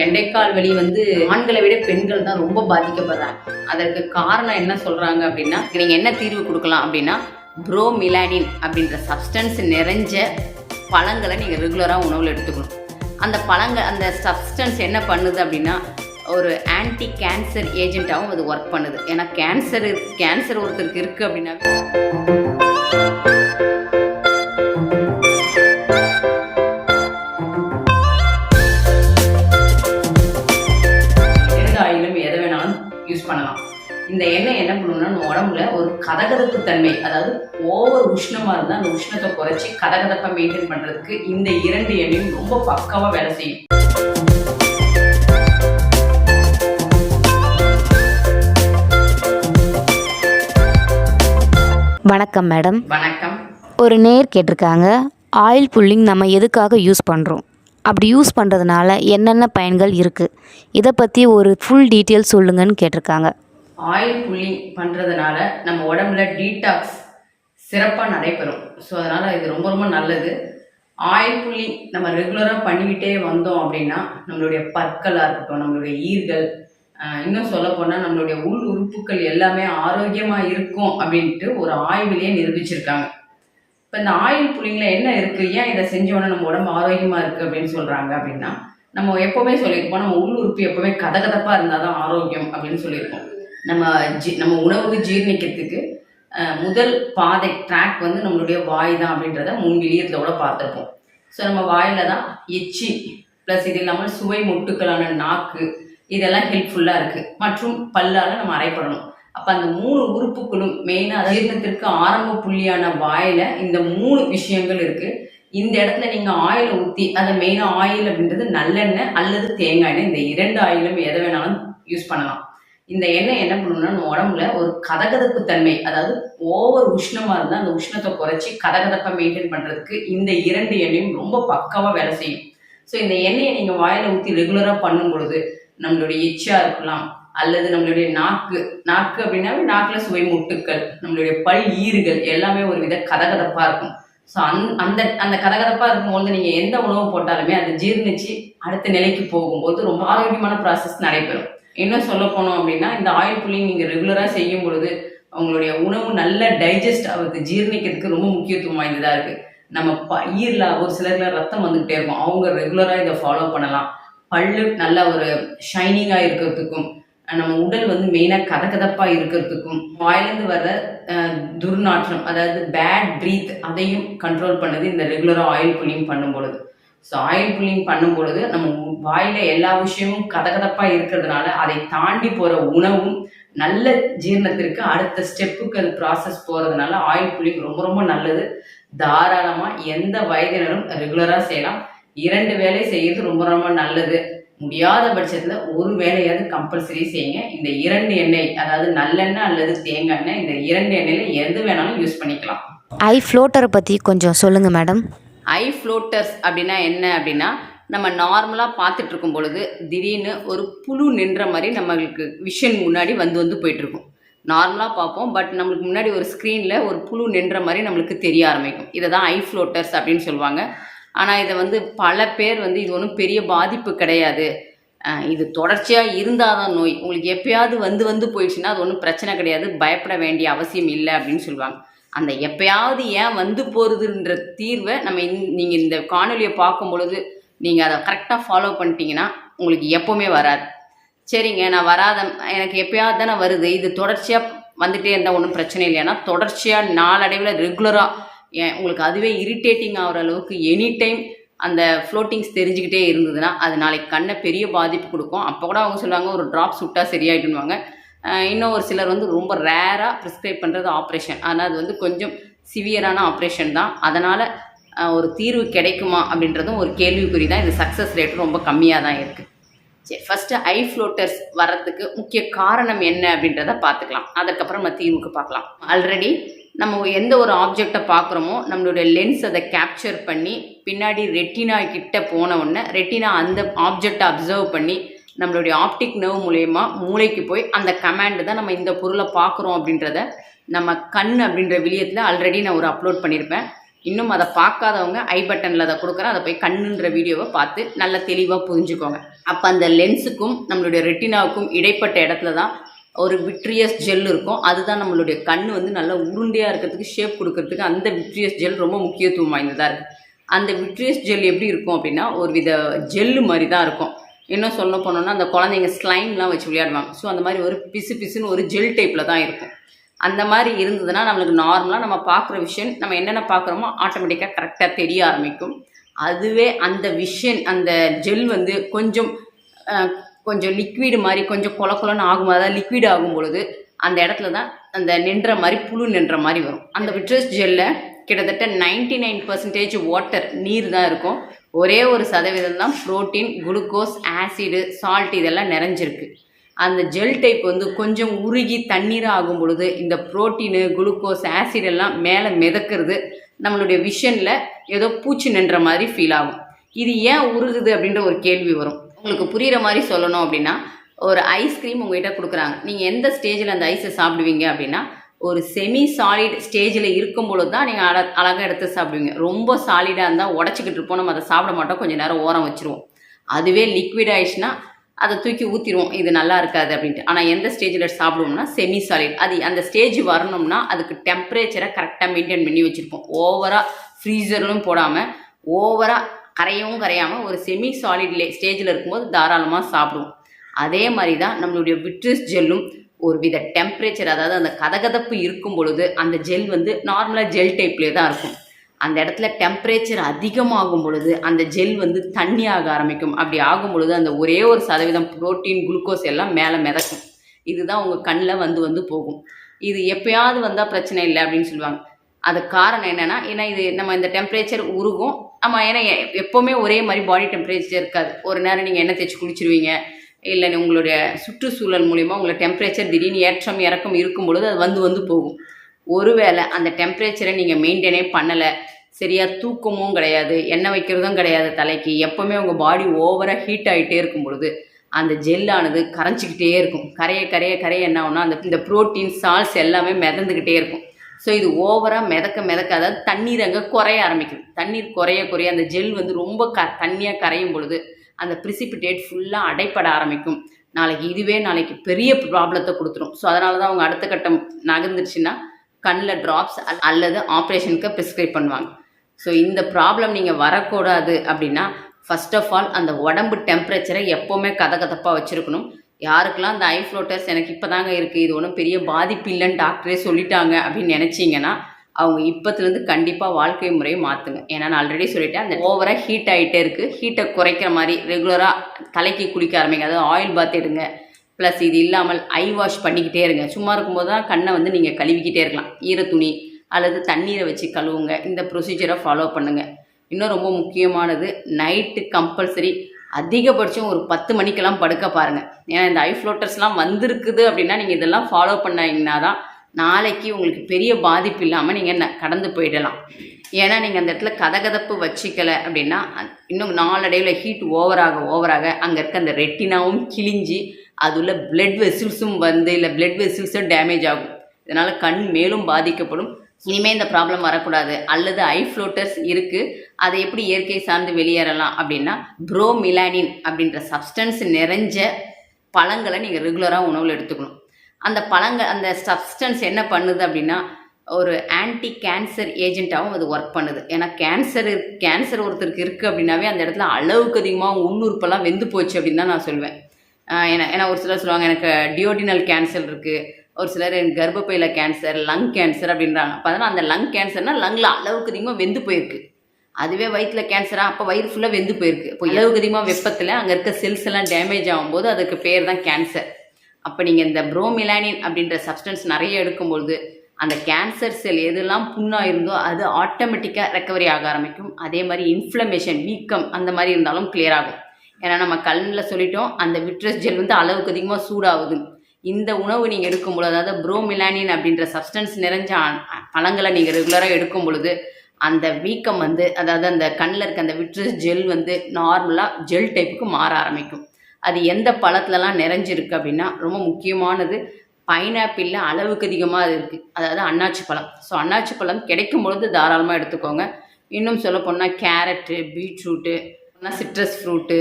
கெண்டைக்கால் வலி வந்து ஆண்களை விட பெண்கள் தான் ரொம்ப பாதிக்கப்படுறாங்க. அதற்கு காரணம் என்ன சொல்றாங்க அப்படின்னா நீங்க என்ன தீர்வு கொடுக்கலாம் அப்படின்னா ப்ரோமிலானின் அப்படின்ற சப்ஸ்டன்ஸ் நிறைஞ்ச பழங்களை நீங்கள் ரெகுலராக உணவில் எடுத்துக்கணும். அந்த பழங்கள் அந்த சப்ஸ்டன்ஸ் என்ன பண்ணுது அப்படின்னா ஒரு ஆன்டி கேன்சர் ஏஜென்ட்டாகவும் அது ஒர்க் பண்ணுது. ஏன்னா கேன்சர் கேன்சர் ஒருத்தருக்கு இருக்குது அப்படின்னா இந்த எண்ணெய் என்ன பண்ணணும்னா நம்ம உடம்புல ஒரு கதகதப்பு தன்மை அதாவது ஓவர் உஷ்ணமா இருந்தால் அந்த உஷ்ணத்தை குறைச்சி கதகதப்பை மெயின்டைன் பண்றதுக்கு இந்த இரண்டு எண்ணெயும் ரொம்ப பக்காவா வேலை செய்யும். வணக்கம் மேடம் வணக்கம். ஒரு நேர் கேட்டிருக்காங்க ஆயில் புல்லிங் நம்ம எதுக்காக யூஸ் பண்ணுறோம் அப்படி யூஸ் பண்ணுறதுனால என்னென்ன பயன்கள் இருக்குது இதை பற்றி ஒரு ஃபுல் டீட்டெயில் சொல்லுங்கன்னு கேட்டிருக்காங்க. ஆயில் புள்ளி பண்ணுறதுனால நம்ம உடம்புல டீடாக்ஸ் சிறப்பாக நடைபெறும். ஸோ அதனால் இது ரொம்ப ரொம்ப நல்லது. ஆயில் புள்ளி நம்ம ரெகுலராக பண்ணிக்கிட்டே வந்தோம் அப்படின்னா நம்மளுடைய பற்களாக இருக்கட்டும் நம்மளுடைய ஈர்கள் இன்னும் சொல்ல போனால் நம்மளுடைய உள் உறுப்புகள் எல்லாமே ஆரோக்கியமாக இருக்கும் அப்படின்ட்டு ஒரு ஆய்விலேயே நிரூபிச்சிருக்காங்க. இப்போ இந்த ஆயில் புள்ளிங்கில் என்ன இருக்குது ஏன் இதை செஞ்சோன்னா நம்ம உடம்பு ஆரோக்கியமாக இருக்குது அப்படின்னு சொல்கிறாங்க அப்படின்னா நம்ம எப்போவுமே சொல்லியிருப்போம் நம்ம உள் உறுப்பு எப்போவுமே கதகதப்பாக இருந்தால் தான் ஆரோக்கியம் அப்படின்னு சொல்லியிருக்கோம் நம்ம ஜி நம்ம உணவு ஜீரணிக்கிறதுக்கு முதல் பாதை ட்ராக் வந்து நம்மளுடைய வாய் தான் அப்படின்றத முன் விளியத்தோட பார்த்துருப்போம். ஸோ நம்ம வாயில தான் எச்சி ப்ளஸ் இது இல்லாமல் சுவை மொட்டுக்களான நாக்கு இதெல்லாம் ஹெல்ப்ஃபுல்லாக இருக்குது மற்றும் பல்லால் நம்ம அரைப்படணும். அப்போ அந்த மூணு உறுப்புகளும் மெயினாக ஜீரணத்திற்கு ஆரம்ப புள்ளியான வாயில் இந்த மூணு விஷயங்கள் இருக்குது இந்த இடத்துல நீங்கள் ஆயிலை ஊற்றி அதை மெயினாக ஆயில் அப்படின்றது நல்லெண்ணெய் அல்லது தேங்காய் எண்ணெய். இந்த இரண்டு ஆயிலும் எதை வேணாலும் யூஸ் பண்ணலாம். இந்த எண்ணெய் என்ன பண்ணணும்னா நம்ம உடம்புல ஒரு கதகதப்பு தன்மை அதாவது ஓவர் உஷ்ணமா இருந்தால் அந்த உஷ்ணத்தை குறைச்சி கதகதப்பை மெயின்டைன் பண்றதுக்கு இந்த இரண்டு எண்ணெயும் ரொம்ப பக்காவா வேலை செய்யும். ஸோ இந்த எண்ணெயை நீங்க வாயில ஊற்றி ரெகுலரா பண்ணும் பொழுது நம்மளுடைய எச்சா இருக்கலாம் அல்லது நம்மளுடைய நாக்கு நாக்கு அப்படின்னாவே நாக்குல சுவை முட்டுக்கள் நம்மளுடைய பல் ஈறுகள் எல்லாமே ஒரு வித கதகதப்பா இருக்கும். ஸோ அந் அந்த அந்த கதகதப்பா இருக்கும்போது நீங்க எந்த உணவு போட்டாலுமே அது ஜீர்ணிச்சு அடுத்த நிலைக்கு போகும்போது ரொம்ப ஆரோக்கியமான ப்ராசஸ் நடைபெறும். இன்னும் சொல்ல போனோம் அப்படின்னா இந்த ஆயில் புல்லிங் நீங்கள் ரெகுலராக செய்யும் பொழுது உங்களுடைய உணவு நல்ல டைஜஸ்ட் ஆகுது ஜீரணிக்கிறதுக்கு ரொம்ப முக்கியத்துவம் வாய்ந்ததாக இருக்குது நம்ம ப ஒரு சிலர்ல ரத்தம் வந்துகிட்டே இருக்கும். அவங்க ரெகுலராக இதை ஃபாலோ பண்ணலாம். பல்லு நல்ல ஒரு ஷைனிங்காக இருக்கிறதுக்கும் நம்ம உடல் வந்து மெயினாக கதகதப்பாக இருக்கிறதுக்கும் வாயிலிருந்து வர்ற துர்நாற்றம் அதாவது பேட் ப்ரீத் அதையும் கண்ட்ரோல் பண்ணுது இந்த ரெகுலராக ஆயில் புல்லிங் பண்ணும் பொழுது. ஸோ ஆயில் புல்லிங் பண்ணும் பொழுது நம்ம வாயில எல்லா விஷயமும் கதகதப்பா இருக்கிறதுனால அதை தாண்டி போற உணவும் நல்ல ஜீரணத்திற்கு அடுத்த ஸ்டெப்புக்கு அது ப்ராசஸ் போறதுனால ஆயில் புல்லிங் ரொம்ப ரொம்ப நல்லது. தாராளமா எந்த வயதினரும் ரெகுலரா செய்யலாம். இரண்டு வேலை செய்யறது ரொம்ப ரொம்ப நல்லது. முடியாத பட்சத்தில் ஒரு வேலையாவது கம்பல்சரி செய்யுங்க. இந்த இரண்டு எண்ணெய் அதாவது நல்லெண்ணெய் அல்லது தேங்காய் எண்ணெய் இந்த இரண்டு எண்ணெயில் எது வேணாலும் யூஸ் பண்ணிக்கலாம். ஐ ஃப்ளோட்டரை பற்றி கொஞ்சம் சொல்லுங்கள் மேடம் ஐ ஃப்ளோட்டர்ஸ் அப்படின்னா என்ன அப்படின்னா நம்ம நார்மலாக பார்த்துட்டு இருக்கும் பொழுது திடீர்னு ஒரு புழு நின்ற மாதிரி நம்மளுக்கு விஷன் முன்னாடி வந்து வந்து போயிட்டுருக்கும் நார்மலாக பார்ப்போம் பட் நம்மளுக்கு முன்னாடி ஒரு ஸ்க்ரீனில் ஒரு புழு நின்ற மாதிரி நம்மளுக்கு தெரிய ஆரம்பிக்கும். இதை தான் ஐ ஃப்ளோட்டர்ஸ் அப்படின்னு சொல்லுவாங்க. ஆனால் இதை வந்து பல பேர் வந்து இது ஒன்றும் பெரிய பாதிப்பு கிடையாது. இது தொடர்ச்சியாக இருந்தால் தான் நோய். உங்களுக்கு எப்பயாவது வந்து வந்து போயிடுச்சுன்னா அது ஒன்றும் பிரச்சனை கிடையாது. பயப்பட வேண்டிய அவசியம் இல்லை அப்படின்னு சொல்லுவாங்க. அந்த எப்பயாவது ஏன் வந்து போகிறதுன்ற தீர்வை நம்ம நீங்கள் இந்த காணொலியை பார்க்கும் பொழுது நீங்கள் அதை கரெக்டாக ஃபாலோ பண்ணிட்டீங்கன்னா உங்களுக்கு எப்போவுமே வராது. சரிங்க நான் வராத எனக்கு எப்பயாவது தானே வருது. இது தொடர்ச்சியாக வந்துகிட்டே இருந்தால் ஒன்றும் பிரச்சனை இல்லைன்னா தொடர்ச்சியாக நாளடைவில் ரெகுலராக ஏன் உங்களுக்கு அதுவே இரிட்டேட்டிங் ஆகிற அளவுக்கு எனி டைம் அந்த ஃப்ளோட்டிங்ஸ் தெரிஞ்சுக்கிட்டே இருந்ததுன்னா அது நாளைக்கு கண்ணை பெரிய பாதிப்பு கொடுக்கும். அப்போ கூட அவங்க சொல்லுவாங்க ஒரு ட்ராப் சுட்டாக சரியாயிடுவாங்க இன்னும் ஒரு சிலர் வந்து ரொம்ப ரேராக ப்ரிஸ்கிரைப் பண்ணுறது ஆப்ரேஷன் ஆனால் அது வந்து கொஞ்சம் சிவியரான ஆப்ரேஷன் தான். அதனால் ஒரு தீர்வு கிடைக்குமா அப்படின்றதும் ஒரு கேள்விக்குறி தான். இது சக்ஸஸ் ரேட்டும் ரொம்ப கம்மியாக தான் இருக்குது சரி ஃபஸ்ட்டு ஐ ஃப்ளோட்டர்ஸ் வர்றதுக்கு முக்கிய காரணம் என்ன அப்படின்றத பார்த்துக்கலாம். அதுக்கப்புறம் நம்ம தீர்வுக்கு பார்க்கலாம். ஆல்ரெடி நம்ம எந்த ஒரு ஆப்ஜெக்டை பார்க்குறோமோ நம்மளுடைய லென்ஸ் அதை கேப்சர் பண்ணி பின்னாடி ரெட்டினா கிட்ட போன உடனே ரெட்டினா அந்த ஆப்ஜெக்டை அப்சர்வ் பண்ணி நம்மளுடைய ஆப்டிக் நர்வ் மூலயமா மூளைக்கு போய் அந்த கமாண்டு தான் நம்ம இந்த பொருளை பார்க்குறோம் அப்படின்றத நம்ம கண் அப்படின்ற விலியத்தில் ஆல்ரெடி நான் ஒரு அப்லோட் பண்ணியிருப்பேன் இன்னும் அதை பார்க்காதவங்க ஐ பட்டனில் அதை கொடுக்குறேன் அதை போய் கண்ணுன்ற வீடியோவை பார்த்து நல்லா தெளிவாக புரிஞ்சுக்கோங்க. அப்போ அந்த லென்ஸுக்கும் நம்மளுடைய ரெட்டினாவுக்கும் இடைப்பட்ட இடத்துல தான் ஒரு விட்ரியஸ் ஜெல் இருக்கும். அதுதான் நம்மளுடைய கண் வந்து நல்லா உருண்டையாக இருக்கிறதுக்கு ஷேப் கொடுக்கறதுக்கு அந்த விட்ரியஸ் ஜெல் ரொம்ப முக்கியத்துவம் வாய்ந்ததாக இருக்குது அந்த விட்ரியஸ் ஜெல் எப்படி இருக்கும் அப்படின்னா ஒரு வித ஜெல்லு மாதிரி தான் இருக்கும். இன்னும் சொல்ல போனோம்னா அந்த குழந்தைங்க ஸ்லைம்லாம் வச்சு விளையாடுவாங்க. ஸோ அந்த மாதிரி ஒரு பிசு பிசுன்னு ஒரு ஜெல் டைப்பில் தான் இருக்கும். அந்த மாதிரி இருந்ததுன்னா நம்மளுக்கு நார்மலாக நம்ம பார்க்குற விஷயம் நம்ம என்னென்ன பார்க்குறோமோ ஆட்டோமேட்டிக்காக கரெக்டாக தெரிய ஆரம்பிக்கும். அதுவே அந்த விஷன் அந்த ஜெல் வந்து கொஞ்சம் கொஞ்சம் லிக்விடு மாதிரி கொஞ்சம் கொல கொலன்னு ஆகும் அதாவது லிக்விட் ஆகும் பொழுது அந்த இடத்துல தான் அந்த நின்ற மாதிரி புழு நின்ற மாதிரி வரும். அந்த விட்ரஸ் ஜெல்லில் கிட்டத்தட்ட நைன்டி நைன் பர்சன்டேஜ் வாட்டர் நீர் தான் இருக்கும். ஒரே ஒரு சதவீதம் தான் ப்ரோட்டீன் குளுக்கோஸ் ஆசிடு சால்ட் இதெல்லாம் நிறைஞ்சிருக்கு. அந்த ஜெல் டைப் வந்து கொஞ்சம் உருகி தண்ணீராக ஆகும் பொழுது இந்த புரோட்டீனு குளுக்கோஸ் ஆசிட் எல்லாம் மேலே மிதக்கிறது நம்மளுடைய விஷனில் ஏதோ பூச்சி நின்ற மாதிரி ஃபீல் ஆகும். இது ஏன் உருகுது அப்படின்ற ஒரு கேள்வி வரும். உங்களுக்கு புரிகிற மாதிரி சொல்லணும் அப்படின்னா ஒரு ஐஸ்கிரீம் உங்ககிட்ட கொடுக்குறாங்க. நீங்கள் எந்த ஸ்டேஜில் அந்த ஐஸை சாப்பிடுவீங்க அப்படின்னா ஒரு செமி சாலிட் ஸ்டேஜில் இருக்கும் பொழுது தான் நீங்கள் அழ அழகாக எடுத்து சாப்பிடுவீங்க. ரொம்ப சாலிடாக இருந்தால் உடச்சிக்கிட்டு இருப்போம். நம்ம அதை சாப்பிட மாட்டோம். கொஞ்சம் நேரம் ஓரம் வச்சுருவோம். அதுவே லிக்விட் ஆயிடுச்சுன்னா அதை தூக்கி ஊற்றிடுவோம் இது நல்லா இருக்காது அப்படின்ட்டு. ஆனால் எந்த ஸ்டேஜில் சாப்பிடுவோம்னா செமி சாலிட் அது அந்த ஸ்டேஜ் வரணும்னா அதுக்கு டெம்பரேச்சரை கரெக்டாக மெயின்டைன் பண்ணி வச்சுருப்போம். ஓவராக ஃப்ரீசர்லும் போடாமல் ஓவராக கரையவும் கரையாமல் ஒரு செமி சாலிட் ஸ்டேஜில் இருக்கும்போது தாராளமாக சாப்பிடுவோம். அதே மாதிரி தான் நம்மளுடைய விட்ரஸ் ஜெல்லும் ஒரு வித டெம்பரேச்சர் அதாவது அந்த கதகதப்பு இருக்கும் பொழுது அந்த ஜெல் வந்து நார்மலாக ஜெல் டைப்லேயே தான் இருக்கும். அந்த இடத்துல டெம்பரேச்சர் அதிகமாகும் பொழுது அந்த ஜெல் வந்து தண்ணி ஆக ஆரம்பிக்கும். அப்படி ஆகும் பொழுது அந்த ஒரே ஒரு சதவீதம் புரோட்டீன் குளுக்கோஸ் எல்லாம் மேலே மிதக்கும். இதுதான் உங்கள் கண்ணில் வந்து வந்து போகும். இது எப்பயாவது வந்தால் பிரச்சனை இல்லை அப்படின்னு சொல்லுவாங்க. அது காரணம் என்னன்னா ஏன்னா இது நம்ம இந்த டெம்பரேச்சர் உருகும். நம்ம ஏன்னா எ- எப்போவுமே ஒரே மாதிரி பாடி டெம்பரேச்சர் இருக்காது. ஒரு நேரம் நீங்கள் எண்ணெய் தேய்ச்சி குளிச்சிருவீங்க. இல்லை உங்களுடைய சுற்றுச்சூழல் மூலிமா உங்களை டெம்பரேச்சர் திடீர்னு ஏற்றம் இறக்கம் இருக்கும் பொழுது அது வந்து வந்து போகும். ஒருவேளை அந்த டெம்பரேச்சரை நீங்கள் மெயின்டைனே பண்ணலை. சரியாக தூக்கமும் கிடையாது எண்ணெய் வைக்கிறதும் கிடையாது தலைக்கு. எப்போவுமே உங்கள் பாடி ஓவராக ஹீட் ஆகிட்டே இருக்கும் பொழுது அந்த ஜெல்லானது கரைஞ்சிக்கிட்டே இருக்கும். கரைய கரைய கரைய என்ன ஆகும்னா அந்த இந்த ப்ரோட்டீன் சால்ஸ் எல்லாமே மிதந்துக்கிட்டே இருக்கும். ஸோ இது ஓவராக மிதக்க மிதக்க அதாவது தண்ணீர் அங்கே குறைய ஆரம்பிக்கும் தண்ணீர் குறைய குறைய அந்த ஜெல் வந்து ரொம்ப க தண்ணியாக கரையும் பொழுது அந்த ப்ரிசிபிடேட் ஃபுல்லாக அடைப்பட ஆரம்பிக்கும். நாளைக்கு இதுவே நாளைக்கு பெரிய ப்ராப்ளத்தை கொடுத்துரும். ஸோ அதனால தான் அவங்க அடுத்த கட்டம் நகர்ந்துருச்சுன்னா கண்ணில் ட்ராப்ஸ் அல்லது ஆப்ரேஷனுக்கு ப்ரிஸ்கிரைப் பண்ணுவாங்க. ஸோ இந்த ப்ராப்ளம் நீங்கள் வரக்கூடாது அப்படின்னா ஃபர்ஸ்ட் ஆஃப் ஆல் அந்த உடம்பு டெம்பரேச்சரை எப்போவுமே கதகதப்பாக வச்சுருக்கணும். யாருக்கெல்லாம் அந்த ஐ ஃப்ளோட்டர்ஸ் எனக்கு இப்போ தாங்க இருக்குது இது ஒன்றும் பெரிய பாதிப்பு இல்லைன்னு டாக்டரே சொல்லிட்டாங்க அப்படின்னு நினச்சிங்கன்னா அவங்க இப்போத்துலேருந்து கண்டிப்பாக வாழ்க்கை முறையை மாற்றுங்க ஏன்னா நான் ஆல்ரெடி சொல்லிட்டேன் அந்த ஓவராக ஹீட் ஆகிட்டே இருக்குது ஹீட்டை குறைக்கிற மாதிரி ரெகுலராக தலைக்கு குளிக்க ஆரம்பிங்க. அதாவது ஆயில் பாத் எடுங்க. ப்ளஸ் இது இல்லாமல் ஐ வாஷ் பண்ணிக்கிட்டே இருங்க. சும்மா இருக்கும்போது தான் கண்ணை வந்து நீங்கள் கழுவிக்கிட்டே இருக்கலாம். ஈர துணி அல்லது தண்ணீரை வச்சு கழுவுங்க. இந்த ப்ரொசீஜரை ஃபாலோ பண்ணுங்கள் இன்னும் ரொம்ப முக்கியமானது நைட்டு கம்பல்சரி அதிகபட்சம் ஒரு பத்து மணிக்கெல்லாம் படுக்க பாருங்கள் ஏன்னா இந்த ஐ ஃப்ளோட்டர்ஸ்லாம் வந்திருக்குது அப்படின்னா நீங்கள் இதெல்லாம் ஃபாலோ பண்ணீங்கன்னா தான் நாளைக்கு உங்களுக்கு பெரிய பாதிப்பு இல்லாமல் நீங்கள் கடந்து போயிடலாம். ஏன்னா நீங்கள் அந்த இடத்துல கதகதப்பு வச்சுக்கலை அப்படின்னா இன்னும் நாளடைவில் ஹீட் ஓவராக ஓவராக அங்கே இருக்க அந்த ரெட்டினாவும் கிழிஞ்சி அது உள்ள பிளட் வெசில்ஸும் வந்து இல்லை பிளட் வெசில்ஸும் டேமேஜ் ஆகும். இதனால் கண் மேலும் பாதிக்கப்படும். இனிமேல் இந்த ப்ராப்ளம் வரக்கூடாது. அல்லது ஐ ஃப்ளோட்டர்ஸ் இருக்குது அதை எப்படி இயற்கை சார்ந்து வெளியேறலாம் அப்படின்னா ப்ரோமிலானின் அப்படின்ற சப்ஸ்டன்ஸ் நிறைஞ்ச பழங்களை நீங்கள் ரெகுலராக உணவில் எடுத்துக்கணும். அந்த பழங்கள் அந்த சப்ஸ்டன்ஸ் என்ன பண்ணுது அப்படின்னா ஒரு ஆன்டி கேன்சர் ஏஜென்ட்டாகவும் அது ஒர்க் பண்ணுது. ஏன்னா கேன்சர் கேன்சர் ஒருத்தருக்கு இருக்குது அப்படின்னாவே அந்த இடத்துல அளவுக்கு அதிகமாக உள்ளுறுப்பெல்லாம் வெந்து போச்சு அப்படின்னு தான் நான் சொல்லுவேன் ஏன்னா ஏன்னா ஒரு சிலர் சொல்லுவாங்க எனக்கு டியோடினல் கேன்சர் இருக்குது ஒரு சிலர் எனக்கு கர்ப்பப்பையில் கேன்சர் லங் கேன்சர் அப்படின்றாங்க. அப்போ அதனால் அந்த லங் கேன்சர்னால் லங்கில் அளவுக்கு அதிகமாக வெந்து போயிருக்கு. அதுவே வயிற்றில் கேன்சரா அப்போ வயிறு ஃபுல்லாக வெந்து போயிருக்கு. இப்போ அளவுக்கு அதிகமாக வெப்பத்தில் அங்கே இருக்க செல்ஸ் எல்லாம் டேமேஜ் ஆகும்போது அதுக்கு பேர் தான் கேன்சர் அப்போ நீங்கள் இந்த ப்ரோமிலானின் அப்படின்ற சப்ஸ்டன்ஸ் நிறைய எடுக்கும்பொழுது அந்த கேன்சர் செல் எதெல்லாம் புண்ணாக இருந்தோ அது ஆட்டோமேட்டிக்காக ரெக்கவரி ஆக ஆரம்பிக்கும். அதே மாதிரி இன்ஃப்ளமேஷன் வீக்கம் அந்த மாதிரி இருந்தாலும் கிளியர் ஆகும். ஏன்னா நம்ம கண்ணில் சொல்லிட்டோம் அந்த விட்ரஸ் ஜெல் வந்து அளவுக்கு அதிகமாக சூடாகுது. இந்த உணவு நீங்கள் எடுக்கும் பொழுது அதாவது ப்ரோமிலானின் அப்படின்ற சப்ஸ்டன்ஸ் நிறைஞ்ச பழங்களை நீங்கள் ரெகுலராக எடுக்கும் பொழுது அந்த வீக்கம் வந்து அதாவது அந்த கண்ணில் இருக்க அந்த விட்ரஸ் ஜெல் வந்து நார்மலாக ஜெல் டைப்புக்கு மாற ஆரம்பிக்கும். அது எந்த பழத்துலலாம் நிறைஞ்சிருக்கு அப்படின்னா ரொம்ப முக்கியமானது பைனாப்பிளில் அளவுக்கு அதிகமாக அது இருக்குது அதாவது அன்னாச்சி பழம். ஸோ அன்னாச்சி பழம் கிடைக்கும் பொழுது தாராளமாக எடுத்துக்கோங்க. இன்னும் சொல்ல போனால் கேரட்டு பீட்ரூட்டு சிட்ரஸ் ஃப்ரூட்டு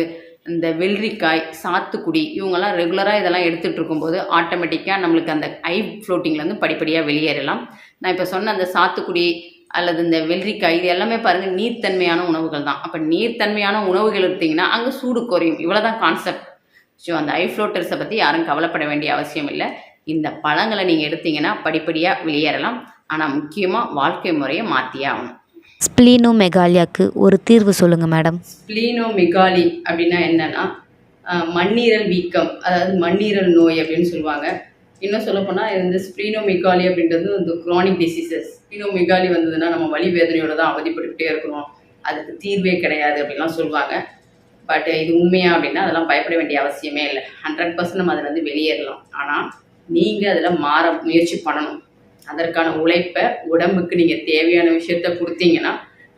இந்த வெள்ளரிக்காய் சாத்துக்குடி இவங்கெல்லாம் ரெகுலராக இதெல்லாம் எடுத்துகிட்டு இருக்கும்போது ஆட்டோமேட்டிக்காக நம்மளுக்கு அந்த ஐ ஃப்ளோட்டிங்லேருந்து படிப்படியாக வெளியேறலாம். நான் இப்போ சொன்ன அந்த சாத்துக்குடி அல்லது இந்த வெள்ளரிக்காய் இது எல்லாமே பாருங்கள் நீர்த்தன்மையான உணவுகள் தான். அப்போ நீர்த்தன்மையான உணவுகள் எடுத்திங்கன்னா அங்கே சூடு குறையும். இவ்வளோ தான் கான்செப்ட் ஸோ அந்த ஐ ஃப்ளோட்டர்ஸை பற்றி யாரும் கவலைப்பட வேண்டிய அவசியம் இல்லை. இந்த பழங்களை நீங்கள் எடுத்தீங்கன்னா படிப்படியாக வெளியேறலாம். ஆனால் முக்கியமாக வாழ்க்கை முறையை மாற்றியே ஆகணும். ஸ்ப்ளீனோ மெகாலியாக்கு ஒரு தீர்வு சொல்லுங்கள் மேடம் ஸ்ப்ளீனோமெகாலி அப்படின்னா என்னன்னா மண்ணீரல் வீக்கம் அதாவது மண்ணீரல் நோய் அப்படின்னு சொல்லுவாங்க. இன்னும் சொல்லப்போனால் இது வந்து ஸ்ப்ளீனோமெகாலி அப்படின்றது வந்து குரானிக் டிசீசஸ் ஸ்ப்ளீனோமெகாலி வந்ததுன்னா நம்ம வலி வேதனையோட தான் அவதிப்பட்டுக்கிட்டே இருக்கிறோம். அதுக்கு தீர்வே கிடையாது அப்படிலாம் சொல்லுவாங்க. பட் இது உண்மையா அப்படின்னா அதெல்லாம் பயப்பட வேண்டிய அவசியமே இல்லை. ஹண்ட்ரட் பர்சன்ட் நம்ம அதில் வந்து வெளியேறலாம். ஆனால் நீங்கள் அதில் மாற முயற்சி பண்ணணும். அதற்கான உழைப்பை உடம்புக்கு நீங்கள் தேவையான விஷயத்த கொடுத்தீங்கன்னா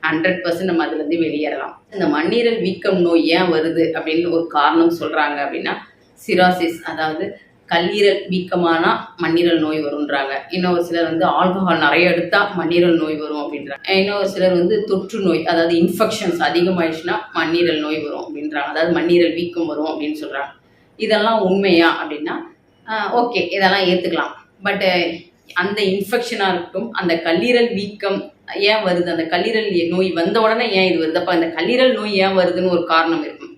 ஹண்ட்ரட் பர்சன்ட் நம்ம அதுலேருந்து வெளியேறலாம். இந்த மண்ணீரல் வீக்கம் நோய் ஏன் வருது அப்படின்னு ஒரு காரணம் சொல்கிறாங்க அப்படின்னா சிராசிஸ் அதாவது கல்லீரல் வீக்கமானா மண்ணீரல் நோய் வரும்ன்றாங்க. இன்னொரு சிலர் வந்து ஆல்கஹால் நிறைய எடுத்தால் மண்ணீரல் நோய் வரும் அப்படின்றாங்க. இன்னொரு சிலர் வந்து தொற்று நோய் அதாவது இன்ஃபெக்ஷன்ஸ் அதிகமாயிடுச்சுன்னா மண்ணீரல் நோய் வரும் அப்படின்றாங்க. அதாவது மண்ணீரல் வீக்கம் வரும் அப்படின்னு சொல்கிறாங்க இதெல்லாம் உண்மையா அப்படின்னா ஓகே இதெல்லாம் ஏற்றுக்கலாம் பட் அந்த இன்ஃபெக்ஷனாக இருக்கட்டும் அந்த கல்லீரல் வீக்கம் ஏன் வருது? அந்த கல்லீரல் நோய் வந்த உடனே ஏன் இது வருது? அப்போ அந்த கல்லீரல் நோய் ஏன் வருதுன்னு ஒரு காரணம் இருக்கும்.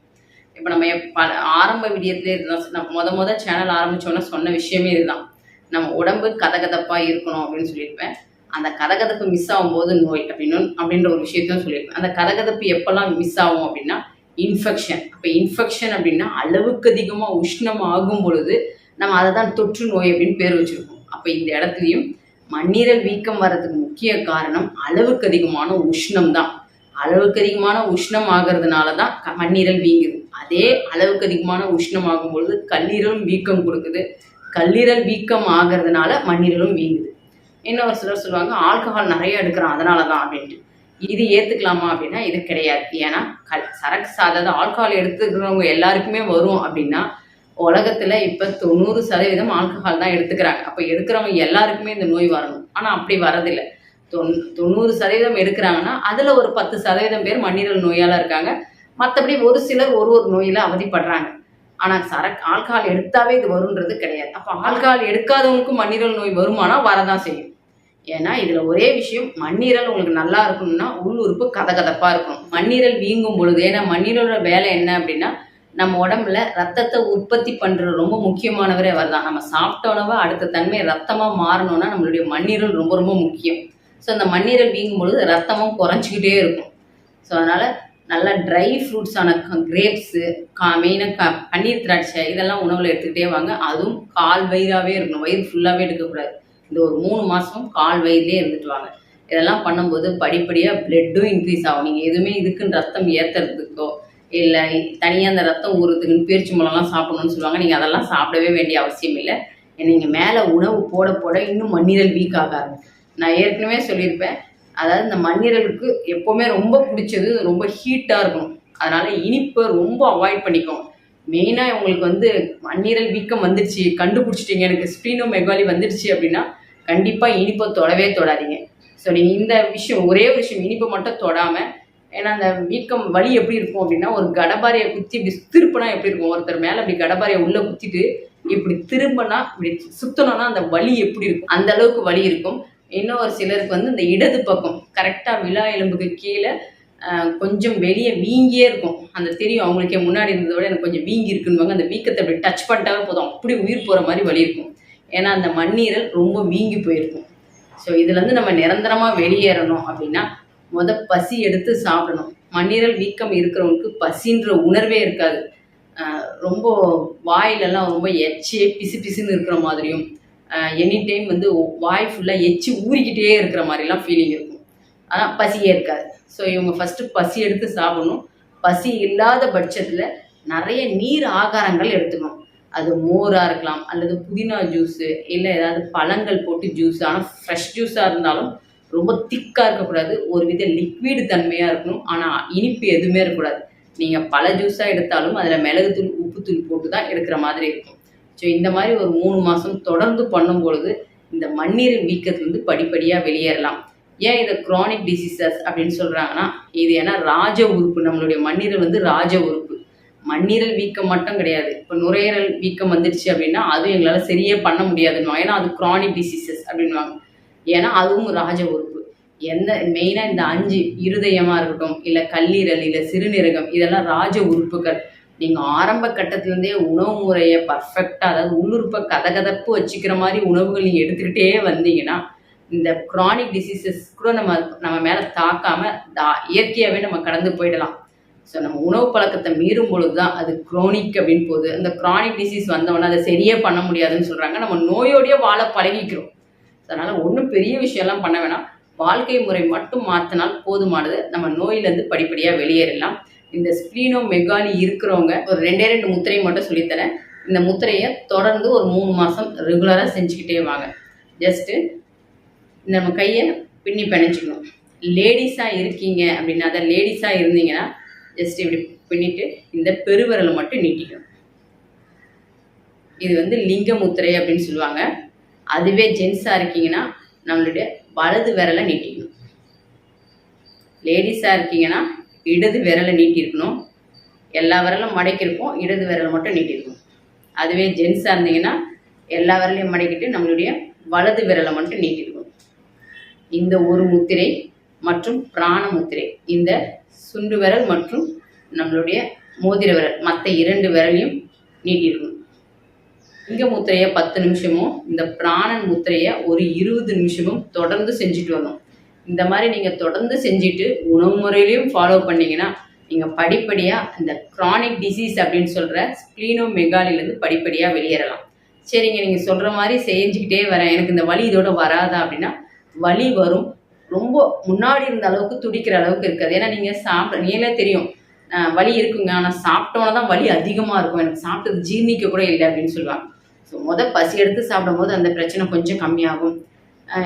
இப்போ நம்ம பல ஆரம்ப விடியத்திலே இதுதான் நம்ம முத முத சேனல் ஆரம்பிச்சோன்னே சொன்ன விஷயமே இதுதான். நம்ம உடம்பு கதகதப்பாக இருக்கணும் அப்படின்னு சொல்லியிருப்பேன். அந்த கதகதப்பு மிஸ் ஆகும்போது நோய் அப்படின்னு அப்படின்ற ஒரு விஷயத்தையும் சொல்லியிருப்பேன். அந்த கதகதப்பு எப்போல்லாம் மிஸ் ஆகும் அப்படின்னா இன்ஃபெக்ஷன் அப்போ இன்ஃபெக்ஷன் அப்படின்னா அளவுக்கு அதிகமாக உஷ்ணம் ஆகும் பொழுது நம்ம அதை தான் தொற்று நோய் அப்படின்னு பேர் வச்சுருக்கோம். அப்போ இந்த இடத்துலையும் மண்ணீரல் வீக்கம் வர்றதுக்கு முக்கிய காரணம் அளவுக்கு அதிகமான உஷ்ணம் தான் அளவுக்கு அதிகமான உஷ்ணம் ஆகிறதுனால தான் மண்ணீரல் வீங்குது. அதே அளவுக்கு அதிகமான உஷ்ணம் ஆகும் பொழுது கல்லீரலும் வீக்கம் கொடுக்குது. கல்லீரல் வீக்கம் ஆகிறதுனால மண்ணீரலும் வீங்குது. இன்னொரு ஒரு சிலர் சொல்லுவாங்க ஆல்கஹால் நிறைய எடுக்கிறான் அதனால தான் அப்படின்ட்டு. இது ஏற்றுக்கலாமா அப்படின்னா இது கிடையாது. ஏன்னா கல் சரக்கு சாதம் ஆல்கஹால் எடுத்துக்கிறவங்க எல்லாருக்குமே வரும் அப்படின்னா உலகத்தில் இப்போ தொண்ணூறு சதவீதம் ஆல்கஹால் தான் எடுத்துக்கிறாங்க. அப்போ எடுக்கிறவங்க எல்லாருக்குமே இந்த நோய் வரணும். ஆனால் அப்படி வரதில்லை. தொண் தொண்ணூறு சதவீதம் எடுக்கிறாங்கன்னா அதில் ஒரு பத்து சதவீதம் பேர் மண்ணீரல் நோயால் இருக்காங்க. மற்றபடி ஒரு சிலர் ஒரு ஒரு நோயில் அவதிப்படுறாங்க. ஆனால் சரக் ஆல்கஹால் எடுத்தாவே இது வருன்றது கிடையாது. அப்போ ஆல்கஹால் எடுக்காதவங்களுக்கும் மண்ணீரல் நோய் வருமானா வரதான் செய்யும். ஏன்னா இதில் ஒரே விஷயம் மண்ணீரல் உங்களுக்கு நல்லா இருக்கணும்னா உள்ளுறுப்பு கதகதப்பாக இருக்கணும். மண்ணீரல் வீங்கும் பொழுது ஏன்னா மண்ணீரலோட வேலை என்ன அப்படின்னா நம்ம உடம்புல ரத்தத்தை உற்பத்தி பண்ணுற ரொம்ப முக்கியமானவரே அவர் தான் நம்ம சாப்பிட்ட உணவை அடுத்த தன்மை ரத்தமாக மாறணும்னா நம்மளுடைய மண்ணீரல் ரொம்ப ரொம்ப முக்கியம். ஸோ அந்த மண்ணீரல் வீங்கும் பொழுது ரத்தமும் குறைஞ்சிக்கிட்டே இருக்கும். ஸோ அதனால் நல்லா ட்ரை ஃப்ரூட்ஸான கிரேப்ஸு கா மெயினாக க பன்னீர் திராட்சை இதெல்லாம் உணவில் எடுத்துக்கிட்டே வாங்க. அதுவும் கால் வயிறாகவே இருக்கணும். வயிறு ஃபுல்லாகவே எடுக்கக்கூடாது. இந்த ஒரு மூணு மாதம் கால் வயிறுலேயே இருந்துட்டு வாங்க. இதெல்லாம் பண்ணும்போது படிப்படியாக பிளட்டும் இன்க்ரீஸ் ஆகும். நீங்கள் எதுவுமே இதுக்குன்னு ரத்தம் ஏற்றுறதுக்கோ இல்லை தனியாக அந்த ரத்தம் ஊறுறதுக்குன்னு பேரிச்சி மூலம்லாம் சாப்பிடணும்னு சொல்லுவாங்க. நீங்கள் அதெல்லாம் சாப்பிடவே வேண்டிய அவசியம் இல்லை. நீங்கள் மேலே உணவு போட போட இன்னும் மண்ணீரல் வீக் ஆக ஆரம்பிக்கும். நான் ஏற்கனவே சொல்லியிருப்பேன். அதாவது இந்த மண்ணீரலுக்கு எப்போவுமே ரொம்ப பிடிச்சது ரொம்ப ஹீட்டாக இருக்கும் அதனால் இனிப்பை ரொம்ப அவாய்ட் பண்ணிக்கும் மெயினாக உங்களுக்கு வந்து மண்ணீரல் வீக்கம் வந்துடுச்சு கண்டுபிடிச்சிட்டீங்க எனக்கு ஸ்பீனோ மெகாலி வந்துடுச்சு அப்படின்னா கண்டிப்பாக இனிப்பை தொடவே தொடாதீங்க. ஸோ நீங்கள் இந்த விஷயம் ஒரே ஒரு விஷயம் இனிப்பை மட்டும் தொடாமல் ஏன்னா அந்த வீக்கம் வலி எப்படி இருக்கும் அப்படின்னா ஒரு கடபாரியை குத்தி இப்படி திருப்பினா எப்படி இருக்கும்? ஒருத்தர் மேலே அப்படி கடபாரியை உள்ளே குத்திட்டு இப்படி திரும்பினா இப்படி சுத்தணும்னா அந்த வலி எப்படி இருக்கும்? அந்த அளவுக்கு வலி இருக்கும். இன்னும் ஒரு சிலருக்கு வந்து இந்த இடது பக்கம் கரெக்டாக விழா எலும்புக்கு கீழே கொஞ்சம் வெளியே வீங்கியே இருக்கும். அந்த தெரியும் அவங்களுக்கே முன்னாடி இருந்ததை விட எனக்கு கொஞ்சம் வீங்கி இருக்குன்னு அந்த வீக்கத்தை அப்படி டச் பண்ணிட்டாவே போதும். அப்படி உயிர் போகிற மாதிரி வலி இருக்கும். ஏன்னா அந்த மண்ணீரல் ரொம்ப வீங்கி போயிருக்கும். ஸோ இதுலேருந்து நம்ம நிரந்தரமாக வெளியேறணும் அப்படின்னா முத பசி எடுத்து சாப்பிடணும். மண்ணீரல் வீக்கம் இருக்கிறவங்களுக்கு பசின்ற உணர்வே இருக்காது. ரொம்ப வாயிலெல்லாம் ரொம்ப எச்சியே பிசு பிசுன்னு இருக்கிற மாதிரியும் எனி டைம் வந்து வாய் ஃபுல்லாக எச்சி ஊறிக்கிட்டே இருக்கிற மாதிரிலாம் ஃபீலிங் இருக்கும். ஆனால் பசியே இருக்காது. ஸோ இவங்க ஃபஸ்ட்டு பசி எடுத்து சாப்பிடணும். பசி இல்லாத பட்சத்தில் நிறைய நீர் ஆகாரங்கள் எடுத்துக்கணும். அது மோராக இருக்கலாம் அல்லது புதினா ஜூஸு இல்லை ஏதாவது பழங்கள் போட்டு ஜூஸ் ஆனால் ஃப்ரெஷ் ஜூஸாக இருந்தாலும் ரொம்ப திக்காக இருக்கக்கூடாது. ஒரு வித லிக்விடு தன்மையாக இருக்கணும். ஆனால் இனிப்பு எதுவுமே இருக்கக்கூடாது. நீங்கள் பல ஜூஸாக எடுத்தாலும் அதில் மிளகுத்தூள் உப்புத்தூள் போட்டு தான் எடுக்கிற மாதிரி இருக்கும். ஸோ இந்த மாதிரி ஒரு மூணு மாதம் தொடர்ந்து பண்ணும் பொழுது இந்த மண்ணீரின் வீக்கத்துலேருந்து படிப்படியாக வெளியேறலாம். ஏன் இதை குரானிக் டிசீசஸ் அப்படின்னு சொல்கிறாங்கன்னா இது ஏன்னா ராஜ உறுப்பு. நம்மளுடைய மண்ணீரல் வந்து ராஜ உறுப்பு. மண்ணீரல் வீக்கம் மட்டும் கிடையாது. இப்போ நுரையீரல் வீக்கம் வந்துடுச்சு அப்படின்னா அதுவும் எங்களால் சரியே பண்ண முடியாதுன்னு ஏன்னா அது குரானிக் டிசீசஸ் அப்படின்வாங்க ஏன்னா அதுவும் ராஜ உறுப்பு. எந்த மெயினாக இந்த அஞ்சு இருதயமாக இருக்கட்டும் இல்லை கல்லீரல் இல்லை சிறுநீரகம் இதெல்லாம் ராஜ உறுப்புகள். நீங்கள் ஆரம்ப கட்டத்துலேருந்தே உணவு முறையை பர்ஃபெக்டாக அதாவது உள்ளுறுப்பை கதகதப்பு வச்சுக்கிற மாதிரி உணவுகள் நீங்கள் எடுத்துக்கிட்டே வந்தீங்கன்னா இந்த க்ரானிக் டிசீசஸ் கூட நம்ம நம்ம மேலே தாக்காம தா இயற்கையாகவே நம்ம கடந்து போயிடலாம். ஸோ நம்ம உணவு பழக்கத்தை மீறும் பொழுது தான் அது க்ரோனிக் அப்படின்னு போகுது. அந்த க்ரானிக் டிசீஸ் வந்தவொடனே அதை சரியே பண்ண முடியாதுன்னு சொல்கிறாங்க நம்ம நோயோடையே வாழ பழகிக்கிறோம். அதனால் ஒன்றும் பெரிய விஷயம்லாம் பண்ண வேணாம். வாழ்க்கை முறை மட்டும் மாற்றினால் போதுமானது. நம்ம நோயிலேருந்து படிப்படியாக வெளியேறலாம். இந்த ஸ்ப்ளீனோ மெகாலி இருக்கிறவங்க ஒரு ரெண்டே ரெண்டு முத்திரை மட்டும் சொல்லித்தரேன். இந்த முத்திரையை தொடர்ந்து ஒரு மூணு மாதம் ரெகுலராக செஞ்சுக்கிட்டே வாங்க. ஜஸ்ட்டு நம்ம கையை பின்னி பிணைச்சிக்கணும் லேடிஸாக இருக்கீங்க அப்படின்னா அதை லேடிஸாக இருந்தீங்கன்னா ஜஸ்ட் இப்படி பின்னிட்டு இந்த பெருவிரலை மட்டும் நீட்டிக்கணும். இது வந்து லிங்க முத்திரை அப்படின்னு சொல்லுவாங்க. அதுவே ஜென்ஸாக இருக்கீங்கன்னா நம்மளுடைய வலது விரலை நீட்டிக்கணும். லேடிஸாக இருக்கீங்கன்னா இடது விரலை நீட்டியிருக்கணும் எல்லா விரலும் மடக்கியிருப்போம் இடது விரலை மட்டும் நீட்டியிருக்கணும் அதுவே ஜென்ஸாக இருந்தீங்கன்னா எல்லா விரலையும் மடக்கிட்டு நம்மளுடைய வலது விரலை மட்டும் நீட்டியிருக்கும் இந்த ஒரு முத்திரை மற்றும் பிராண முத்திரை இந்த சுண்டு விரல் மற்றும் நம்மளுடைய மோதிர விரல் மற்ற இரண்டு விரலையும் நீட்டியிருக்கணும் இங்க முத்திரையை பத்து நிமிஷமும் இந்த பிராணன் முத்திரையை ஒரு இருபது நிமிஷமும் தொடர்ந்து செஞ்சுட்டு வரணும். இந்த மாதிரி நீங்கள் தொடர்ந்து செஞ்சுட்டு உணவு முறையிலையும் ஃபாலோ பண்ணிங்கன்னா நீங்கள் படிப்படியாக இந்த க்ரானிக் டிசீஸ் அப்படின்னு சொல்கிற ஸ்க்ளீனோ மெகாலிலேருந்து படிப்படியாக வெளியேறலாம். சரிங்க நீங்கள் சொல்கிற மாதிரி செஞ்சுக்கிட்டே வரேன். எனக்கு இந்த வலி இதோட வராதா அப்படின்னா வலி வரும். ரொம்ப முன்னாடி இருந்த அளவுக்கு துடிக்கிற அளவுக்கு இருக்காது. ஏன்னா நீங்கள் சாப்பிட நீங்களே தெரியும். வலி இருக்குங்க. ஆனால் சாப்பிட்டோன்னா தான் வலி அதிகமாக இருக்கும். எனக்கு சாப்பிட்டது ஜீர்ணிக்க கூட இல்லை அப்படின்னு சொல்லுவாங்க. ஸோ மொதல் பசி எடுத்து சாப்பிடும்போது அந்த பிரச்சனை கொஞ்சம் கம்மியாகும்.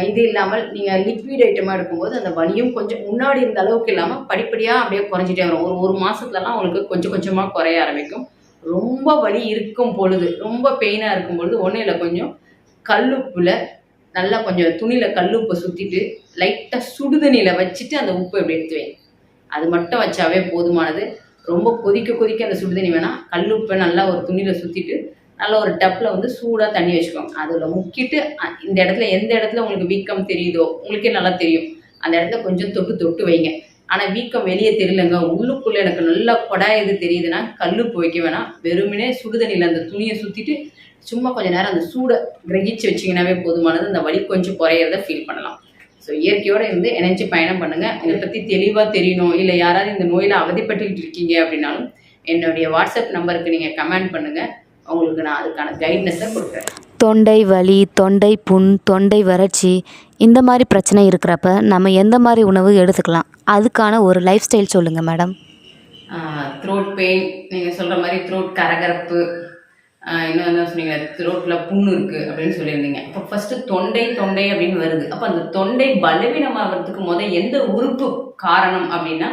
இது இல்லாமல் நீங்கள் லிக்விட் ஐட்டமாக எடுக்கும்போது அந்த வலியும் கொஞ்சம் முன்னாடி இருந்த அளவுக்கு இல்லாமல் படிப்படியாக அப்படியே குறைஞ்சிட்டே வரும். ஒரு ஒரு மாதத்துலலாம் அவங்களுக்கு கொஞ்சம் கொஞ்சமாக குறைய ஆரம்பிக்கும். ரொம்ப வலி இருக்கும் பொழுது ரொம்ப பெயினாக இருக்கும் பொழுது ஒன்றும் இல்லை கொஞ்சம் கல்லுப்பில் நல்லா கொஞ்சம் துணியில் கல்லுப்பை சுற்றிட்டு லைட்டாக சுடுதண்ணியில் வச்சுட்டு அந்த உப்பை எப்படி எடுத்து வைங்க அது மட்டும் வச்சாவே போதுமானது. ரொம்ப கொதிக்க கொதிக்க அந்த சுடுதண்ணி வேணால் கல்லுப்பை நல்லா ஒரு துணியில் சுற்றிட்டு நல்ல ஒரு டப்பில் வந்து சூடாக தண்ணி வச்சுக்கோங்க. அதில் முக்கிட்டு இந்த இடத்துல எந்த இடத்துல உங்களுக்கு வீக்கம் தெரியுதோ உங்களுக்கே நல்லா தெரியும். அந்த இடத்துல கொஞ்சம் தொட்டு தொட்டு வைங்க. ஆனால் வீக்கம் வெளியே தெரியலங்க. உள்ளுக்குள்ளே எனக்கு நல்லா கொடாயுது தெரியுதுன்னா கல் வைக்க வேணாம். வெறுமனே சுடுதண்ணியில் அந்த துணியை சுற்றிட்டு சும்மா கொஞ்ச நேரம் அந்த சூடை கிரகிச்சு வச்சிங்கனாவே போதுமானது. அந்த வலி கொஞ்சம் குறையிறத ஃபீல் பண்ணலாம். ஸோ இயற்கையோடு இருந்து இணைஞ்சு பயணம் பண்ணுங்கள் இதை பற்றி தெளிவாக தெரியணும். இல்லை யாராவது இந்த நோயில் அவதிப்பட்டுக்கிட்டு இருக்கீங்க அப்படின்னாலும் என்னுடைய வாட்ஸ்அப் நம்பருக்கு நீங்கள் கமெண்ட் பண்ணுங்கள் உங்களுக்கு நான் அதுக்கான கைட்னஸை கொடுக்குறேன். தொண்டை வலி தொண்டை புண் தொண்டை வறட்சி இந்த மாதிரி பிரச்சனை இருக்கிறப்ப நம்ம எந்த மாதிரி உணவு எடுத்துக்கலாம்? அதுக்கான ஒரு லைஃப் ஸ்டைல் சொல்லுங்கள் மேடம் த்ரோட் பெயின் நீங்கள் சொல்கிற மாதிரி த்ரோட் கரகரப்பு இன்னும் என்ன சொன்னீங்க? த்ரோட்டில் புண்ணு இருக்குது அப்படின்னு சொல்லியிருந்தீங்க. இப்போ ஃபஸ்ட்டு தொண்டை தொண்டை அப்படின்னு வருது. அப்போ அந்த தொண்டை பலவீனமாகிறதுக்கு முத எந்த உறுப்பு காரணம் அப்படின்னா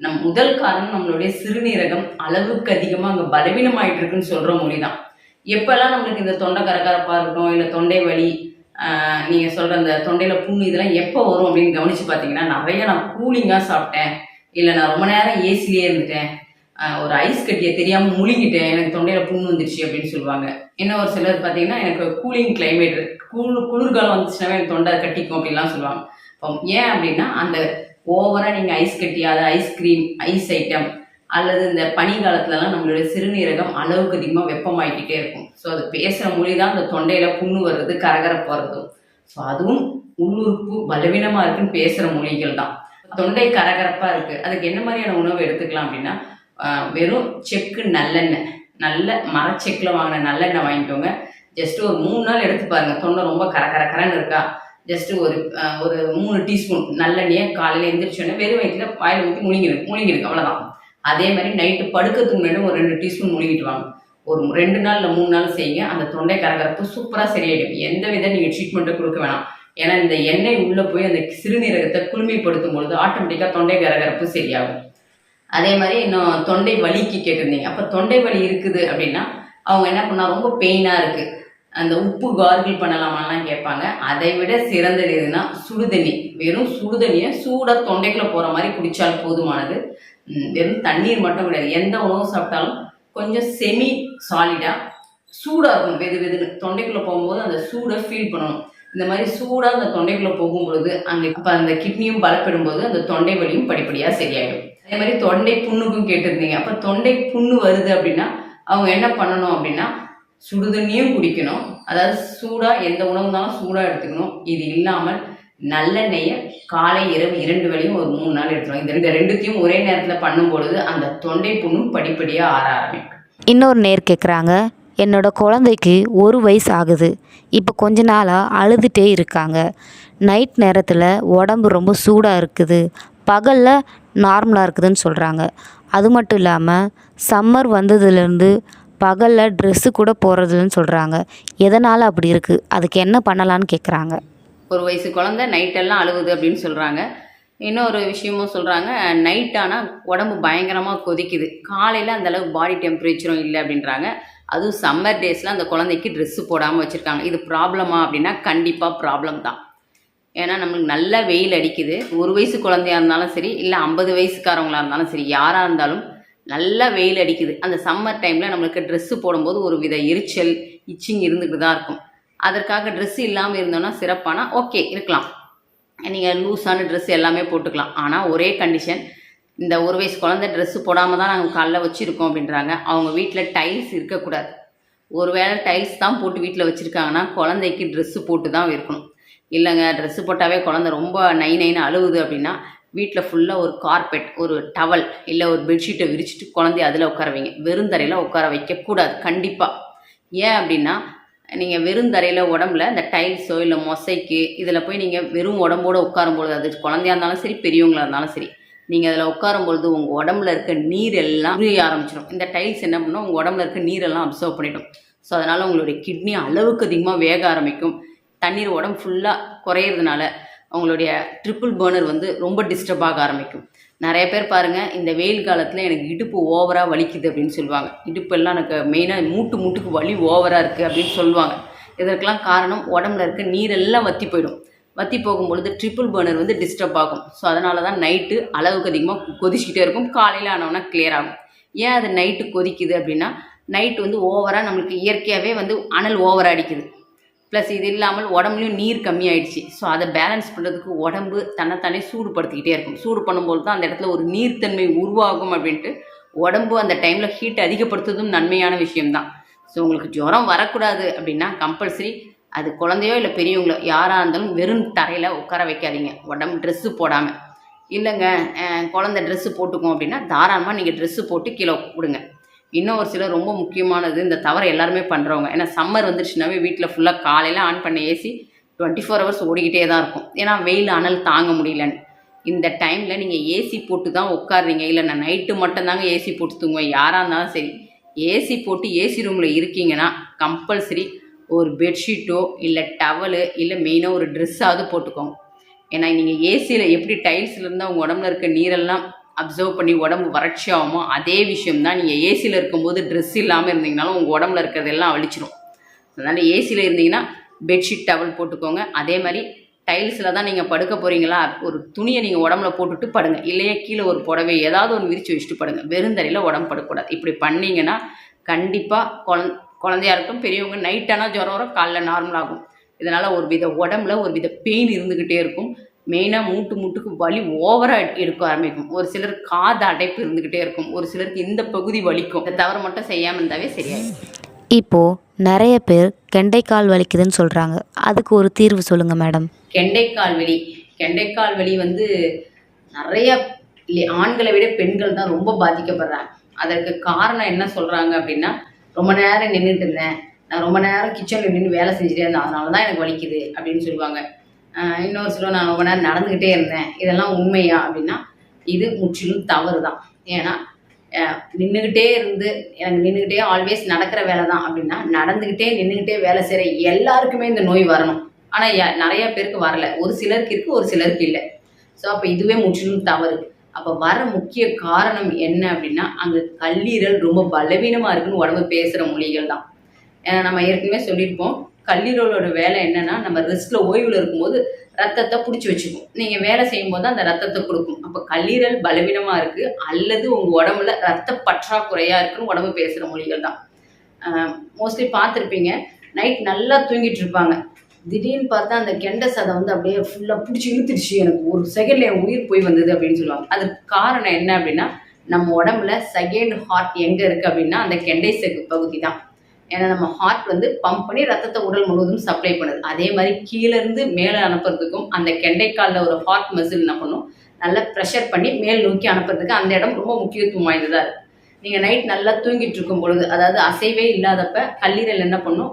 நம் முதல் காரணம் நம்மளுடைய சிறுநீரகம் அளவுக்கு அதிகமாக அங்கே பலவீனமாயிட்டு இருக்குன்னு சொல்கிற மொழி தான் எப்போல்லாம் நம்மளுக்கு இந்த தொண்டை கரகரப்பாக இருக்கட்டும் இல்லை தொண்டை வலி நீங்கள் சொல்கிற அந்த தொண்டையில் புண்ணு இதெல்லாம் எப்போ வரும் அப்படின்னு கவனித்து பார்த்தீங்கன்னா நிறைய நான் கூலிங்காக சாப்பிட்டேன். இல்லை நான் ரொம்ப நேரம் ஏசிலேயே இருந்துட்டேன். ஒரு ஐஸ் கட்டியை தெரியாமல் முழுங்கிட்டேன். எனக்கு தொண்டையில் புண்ணு வந்துருச்சு அப்படின்னு சொல்லுவாங்க. இன்னும் ஒரு சிலர் பார்த்தீங்கன்னா எனக்கு கூலிங் கிளைமேட் குளிர் குளிர்காலம் வந்துச்சுனாவே எனக்கு தொண்டை கட்டிக்கும் அப்படின்லாம் சொல்லுவாங்க. இப்போ ஏன் அப்படின்னா அந்த ஓவராக நீங்கள் ஐஸ் கட்டியாத ஐஸ்கிரீம் ஐஸ் ஐட்டம் அல்லது இந்த பனி காலத்துலலாம் நம்மளுடைய சிறுநீரகம் அளவுக்கு அதிகமாக வெப்பமாயிக்கிட்டே இருக்கும். ஸோ அது பேசுகிற மொழி தான் அந்த தொண்டையில் புண்ணு வர்றது கரகரப்பு வர்றதும் ஸோ அதுவும் உள்ளுறுப்பு பலவீனமாக இருக்குன்னு பேசுகிற மொழிகள் தான். தொண்டை கரகரப்பாக இருக்குது அதுக்கு என்ன மாதிரியான உணவு எடுத்துக்கலாம் அப்படின்னா வெறும் செக்கு நல்லெண்ணெய். நல்ல மரச்செக்கில் வாங்கின நல்லெண்ணெய் வாங்கிக்கோங்க. ஜஸ்ட் ஒரு மூணு நாள் எடுத்து பாருங்க. தொண்டை ரொம்ப கர இருக்கா? ஜஸ்ட் ஒரு ஒரு மூணு டீஸ்பூன் நல்லெண்ணெயை காலையில் எந்திரிச்சோடனே வெறும் வயிற்றுல வாயில் ஊற்றி முழுங்கிருக்கு முழுங்கிருக்கு அவ்வளோதான் அதே மாதிரி நைட்டு படுக்கிறதுக்கு முன்னாடி ஒரு ரெண்டு டீஸ்பூன் முழுங்கிட்டு வாங்க. ஒரு ரெண்டு நாள் இல்லை மூணு நாள் செய்யுங்க. அந்த தொண்டை கரகரப்பு சூப்பராக சரியாயிடும். எந்த வித நீங்கள் ட்ரீட்மெண்ட்டும் கொடுக்க வேணாம். ஏன்னா இந்த எண்ணெய் உள்ளே போய் அந்த சிறுநீரகத்தை குளுமைப்படுத்தும் பொழுது ஆட்டோமேட்டிக்காக தொண்டை கரகரப்பு சரியாகும். அதே மாதிரி இன்னும் தொண்டை வலிக்கு கேட்டிருந்தீங்க. அப்போ தொண்டை வலி இருக்குது அப்படின்னா அவங்க என்ன பண்ணா ரொம்ப பெயினாக இருக்குது அந்த உப்பு கார்கிள் பண்ணலாமான்லாம் கேட்பாங்க. அதை விட சிறந்தது எதுனா சுடுதண்ணி. வெறும் சுடுதண்ணியை சூடாக தொண்டைக்குள்ளே போகிற மாதிரி குடித்தால் போதுமானது. வெறும் தண்ணீர் மட்டும் கிடையாது. எந்த உணவு சாப்பிட்டாலும் கொஞ்சம் செமி சாலிடாக சூடாக இருக்கும் வெது வெதுன்னு தொண்டைக்குள்ளே போகும்போது அந்த சூடை ஃபீல் பண்ணணும். இந்த மாதிரி சூடாக அந்த தொண்டைக்குள்ளே போகும்பொழுது அங்கே இப்போ அந்த கிட்னியும் பலப்படும் போது அந்த தொண்டை வலியும் படிப்படியாக சரியாயிடும். அதே மாதிரி தொண்டை புண்ணுக்கும் கேட்டிருந்தீங்க. அப்போ தொண்டை புண்ணு வருது அப்படின்னா அவங்க என்ன பண்ணணும் அப்படின்னா சுடுதண்ணியும் குடிக்கணும். அதாவது சூடா எந்த உணவு இருந்தாலும் சூடா எடுத்துக்கணும். இது இல்லாமல் நல்லெண்ணெயை காலை இரவு இரண்டு வேளையும் ஒரு மூணு நாள் எடுத்துக்கணும். இந்த இந்த ரெண்டுத்தையும் ஒரே நேரத்தில் பண்ணும் பொழுது அந்த தொண்டை புண்ணும் படிப்படியாக ஆற ஆரம்பிக்கும். இன்னொரு நேர் கேட்குறாங்க என்னோட குழந்தைக்கு ஒரு வயசு ஆகுது. இப்போ கொஞ்ச நாளாக அழுதுகிட்டே இருக்காங்க. நைட் நேரத்தில் உடம்பு ரொம்ப சூடாக இருக்குது. பகலில் நார்மலாக இருக்குதுன்னு சொல்கிறாங்க அது மட்டும் இல்லாமல் சம்மர் வந்ததுலேருந்து பகலில் ட்ரெஸ்ஸு கூட போடுறதில்லன்னு சொல்கிறாங்க எதனால் அப்படி இருக்குது அதுக்கு என்ன பண்ணலான்னு கேட்குறாங்க ஒரு வயசு குழந்த நைட்டெல்லாம் அழுகுது அப்படின்னு சொல்கிறாங்க இன்னொரு விஷயமும் சொல்கிறாங்க நைட் ஆனால் உடம்பு பயங்கரமாக கொதிக்குது. காலையில் அந்தளவுக்கு பாடி டெம்பரேச்சரும் இல்லை அப்படின்றாங்க. அதுவும் சம்மர் டேஸில் அந்த குழந்தைக்கு ட்ரெஸ்ஸு போடாமல் வச்சுருக்காங்க. இது ப்ராப்ளமா அப்படின்னா கண்டிப்பாக ப்ராப்ளம் தான். ஏன்னா நம்மளுக்கு நல்ல வெயில் அடிக்குது. ஒரு வயசு குழந்தையா இருந்தாலும் சரி இல்லை ஐம்பது வயசுக்காரவங்களாக இருந்தாலும் சரி யாராக இருந்தாலும் நல்லா வெயில் அடிக்குது. அந்த சம்மர் டைமில் நம்மளுக்கு ட்ரெஸ்ஸு போடும்போது ஒரு வித எரிச்சல் இச்சிங் இருந்துக்கிட்டு தான் இருக்கும். அதற்காக ட்ரெஸ் இல்லாமல் இருந்தோன்னா சிறப்பானா? ஓகே இருக்கலாம். நீங்கள் லூஸான ட்ரெஸ் எல்லாமே போட்டுக்கலாம். ஆனால் ஒரே கண்டிஷன் இந்த ஒரு வயசு குழந்தை ட்ரெஸ்ஸு போடாமல் தான் நாங்கள் காலைல வச்சுருக்கோம் அப்படின்றாங்க. அவங்க வீட்டில் டைல்ஸ் இருக்கக்கூடாது. ஒருவேளை டைல்ஸ் தான் போட்டு வீட்டில் வச்சுருக்காங்கன்னா குழந்தைக்கு ட்ரெஸ்ஸு போட்டு தான் இருக்கணும் இல்லைங்க ட்ரெஸ்ஸு போட்டாவே குழந்தை ரொம்ப நை நைன்னு அழுகுது அப்படின்னா வீட்டில் ஃபுல்லாக ஒரு கார்பெட் ஒரு டவல் இல்லை ஒரு பெட்ஷீட்டை விரிச்சிட்டு குழந்தைய அதில் உட்கார வைங்க. வெறுந்தரையில் உட்கார வைக்கக்கூடாது கண்டிப்பாக ஏன் அப்படின்னா நீங்கள் வெறுந்தரையில் உடம்புல இந்த டைல்ஸோ இல்லை மொசைக்கு இதில் போய் நீங்கள் வெறும் உடம்போடு உட்காரும்பொழுது அது குழந்தையா இருந்தாலும் சரி பெரியவங்களாக இருந்தாலும் சரி நீங்கள் அதில் உட்காரும்பொழுது உங்கள் உடம்புல இருக்க நீர் எல்லாம் உரிய ஆரம்பிச்சிடும். இந்த டைல்ஸ் என்ன பண்ணும்? உங்கள் உடம்புல இருக்க நீரெல்லாம் அப்சர்வ் பண்ணிடும். ஸோ அதனால் உங்களுடைய கிட்னி அளவுக்கு அதிகமாக வேக ஆரம்பிக்கும். தண்ணீர் உடம்பு ஃபுல்லாக குறையிறதுனால அவங்களுடைய ட்ரிப்புள் பேர்னர் வந்து ரொம்ப டிஸ்டர்ப் ஆக ஆரம்பிக்கும். நிறைய பேர் பாருங்கள் இந்த வெயில் காலத்தில் எனக்கு இடுப்பு ஓவராக வலிக்குது அப்படின்னு சொல்லுவாங்க. இடுப்பெல்லாம் எனக்கு மெயினாக மூட்டு மூட்டுக்கு வலி ஓவராக இருக்குது அப்படின்னு சொல்லுவாங்க. இதற்கெல்லாம் காரணம் உடம்புல இருக்க நீரெல்லாம் வற்றி போயிடும். வற்றி போகும்பொழுது ட்ரிப்புள் பேர்னர் வந்து டிஸ்டர்ப் ஆகும். ஸோ அதனால தான் நைட்டு அளவுக்கு அதிகமாக கொதிச்சுக்கிட்டே இருக்கும். காலையில் ஆனவுடனே கிளியர் ஆகும். ஏன் அது நைட்டு கொதிக்குது அப்படின்னா நைட்டு வந்து ஓவராக நம்மளுக்கு இயற்கையாகவே வந்து அனல் ஓவராக அடிக்குது. ப்ளஸ் இது இல்லாமல் உடம்புலையும் நீர் கம்மியாயிடுச்சு. ஸோ அதை பேலன்ஸ் பண்ணுறதுக்கு உடம்பு தன்னைத்தானே சூடுபடுத்திக்கிட்டே இருக்கும். சூடு பண்ணும்போது தான் அந்த இடத்துல ஒரு நீர்த்தன்மை உருவாகும் அப்படின்ட்டு உடம்பு அந்த டைமில் ஹீட் அதிகப்படுத்துறதும் நன்மையான விஷயம்தான். ஸோ உங்களுக்கு ஜுரம் வரக்கூடாது அப்படின்னா கம்பல்சரி அது குழந்தையோ இல்லை பெரியவங்களோ யாராக இருந்தாலும் வெறும் தரையில் உட்கார வைக்காதீங்க. உடம்பு ட்ரெஸ்ஸு போடாமல் இல்லைங்க குழந்த குழந்தை ட்ரெஸ்ஸு போட்டுக்கும் அப்படின்னா தாராளமாக நீங்கள் ட்ரெஸ்ஸு போட்டு கீழே விடுங்க. இன்னும் ஒரு சிலர் ரொம்ப முக்கியமானது இந்த தவறை எல்லாருமே பண்ணுறவங்க ஏன்னா சம்மர் வந்துருச்சுனாவே வீட்டில் ஃபுல்லாக காலையில் ஆன் பண்ண ஏசி டுவெண்ட்டி ஃபோர் ஹவர்ஸ் ஓடிக்கிட்டே தான் இருக்கும். ஏன்னா வெயில் அனல் தாங்க முடியலன்னு. இந்த டைமில் நீங்கள் ஏசி போட்டு தான் உட்காருறீங்க. இல்லை நான் நைட்டு மட்டும்தாங்க ஏசி போட்டு தூங்குவேன். யாராக இருந்தாலும் சரி. ஏசி போட்டு ஏசி ரூமில் இருக்கீங்கன்னா கம்பல்சரி ஒரு பெட்ஷீட்டோ இல்லை டவலு இல்லை மெயினாக ஒரு ட்ரெஸ்ஸாவது போட்டுக்கோங்க. ஏன்னா நீங்கள் ஏசியில் எப்படி டைல்ஸில் இருந்தால் உங்கள் உடம்புல இருக்க நீரெல்லாம் அப்சர்வ் பண்ணி உடம்பு வறட்சி ஆகுமோ அதே விஷயம் தான் நீங்கள் ஏசியில் இருக்கும்போது ட்ரெஸ் இல்லாமல் இருந்தீங்கனாலும் உங்கள் உடம்புல இருக்கிறதெல்லாம் அழிச்சிடும் அதனால் ஏசியில் இருந்தீங்கன்னா பெட்ஷீட் டவல் போட்டுக்கோங்க. அதே மாதிரி டைல்ஸில் தான் நீங்கள் படுக்க போகிறீங்களா ஒரு துணியை நீங்கள் உடம்புல போட்டுட்டு படுங்க. இல்லையே கீழே ஒரு புடவை ஏதாவது ஒன்று விரித்து வச்சுட்டு படுங்க. வெறுந்தரையில் உடம்பு படக்கூடாது இப்படி பண்ணீங்கன்னா கண்டிப்பாக குழந் குழந்தையா இருக்கட்டும் பெரியவங்க நைட்டானா ஜுரம் வரும் காலைல நார்மல் ஆகும். இதனால் ஒரு வித உடம்புல ஒரு வித பெயின் இருந்துக்கிட்டே இருக்கும். மெயினாக மூட்டு மூட்டுக்கு வலி ஓவராக எடுக்க ஆரம்பிக்கும். ஒரு சிலர் காது அடைப்பு இருந்துக்கிட்டே இருக்கும். ஒரு சிலருக்கு இந்த பகுதி வலிக்கும். இந்த தவறு மட்டும் செய்யாமல் இருந்தாவே சரியாயிடும். இப்போது நிறைய பேர் கெண்டைக்கால் வலிக்குதுன்னு சொல்கிறாங்க அதுக்கு ஒரு தீர்வு சொல்லுங்கள் மேடம். கெண்டைக்கால் வலி. கெண்டைக்கால் வலி வந்து நிறைய ஆண்களை விட பெண்கள் தான் ரொம்ப பாதிக்கப்படுறாங்க. அதற்கு காரணம் என்ன சொல்கிறாங்க அப்படின்னா ரொம்ப நேரம் நின்றுட்டு இருந்தேன். நான் ரொம்ப நேரம் கிச்சனில் நின்று வேலை செஞ்சுட்டே இருந்தேன். அதனால தான் எனக்கு வலிக்குது அப்படின்னு சொல்லுவாங்க. இன்னொரு சிலர் நான் ரொம்ப நேரம் நடந்துக்கிட்டே இருந்தேன். இதெல்லாம் உண்மையா அப்படின்னா இது முற்றிலும் தவறு தான் ஏன்னா நின்றுக்கிட்டே இருந்து எனக்கு நின்றுக்கிட்டே ஆல்வேஸ் நடக்கிற வேலை தான் அப்படின்னா நடந்துக்கிட்டே நின்றுக்கிட்டே வேலை செய்கிற எல்லாருக்குமே இந்த நோய் வரணும். ஆனால் நிறைய பேருக்கு வரல. ஒரு சிலருக்கு இருக்குது ஒரு சிலருக்கு இல்லை. ஸோ அப்போ இதுவே முற்றிலும் தவறு. அப்போ வர முக்கிய காரணம் என்ன அப்படின்னா அங்கே கல்லீரல் ரொம்ப பலவீனமாக இருக்குன்னு உடம்பு பேசுகிற மொழிகள் தான் ஏன்னா நம்ம ஏற்கனவே சொல்லியிருப்போம் கல்லீரலோட வேலை என்னன்னா நம்ம ரெஸ்ட்டில் ஓய்வில் இருக்கும்போது ரத்தத்தை பிடிச்சி வச்சுக்கும். நீங்கள் வேலை செய்யும்போது அந்த ரத்தத்தை கொடுக்கும். அப்போ கல்லீரல் பலவீனமாக இருக்குது அல்லது உங்கள் உடம்புல ரத்த பற்றாக்குறையாக இருக்குன்னு உடம்பு பேசுகிற மொழிகள் தான். மோஸ்ட்லி பார்த்துருப்பீங்க. நைட் நல்லா தூங்கிட்டு இருப்பாங்க. திடீர்னு பார்த்தா அந்த கெண்டை சதை வந்து அப்படியே ஃபுல்லாக பிடிச்சி இழுத்துடுச்சு. எனக்கு ஒரு செகண்ட்ல என் உயிர் போய் வந்தது அப்படின்னு சொல்லுவாங்க. அதுக்கு காரணம் என்ன அப்படின்னா நம்ம உடம்புல செகண்ட் ஹார்ட் எங்கே இருக்குது அப்படின்னா அந்த கெண்டை செகு பகுதி தான். ஏன்னா நம்ம ஹார்ட் வந்து பம்ப் பண்ணி ரத்தத்தை உடல் முழுவதும் சப்ளை பண்ணுது. அதே மாதிரி கீழே இருந்து மேலே அனுப்புறதுக்கும் அந்த கெண்டைக்காலில் ஒரு ஹார்ட் மசில் என்ன பண்ணும்? நல்லா ப்ரெஷர் பண்ணி மேல் நோக்கி அனுப்புறதுக்கு அந்த இடம் ரொம்ப முக்கியத்துவம் வாய்ந்ததாக இருக்குது நீங்கள் நைட் நல்லா தூங்கிட்டு இருக்கும் பொழுது அதாவது அசைவே இல்லாதப்ப கல்லீரல் என்ன பண்ணும்?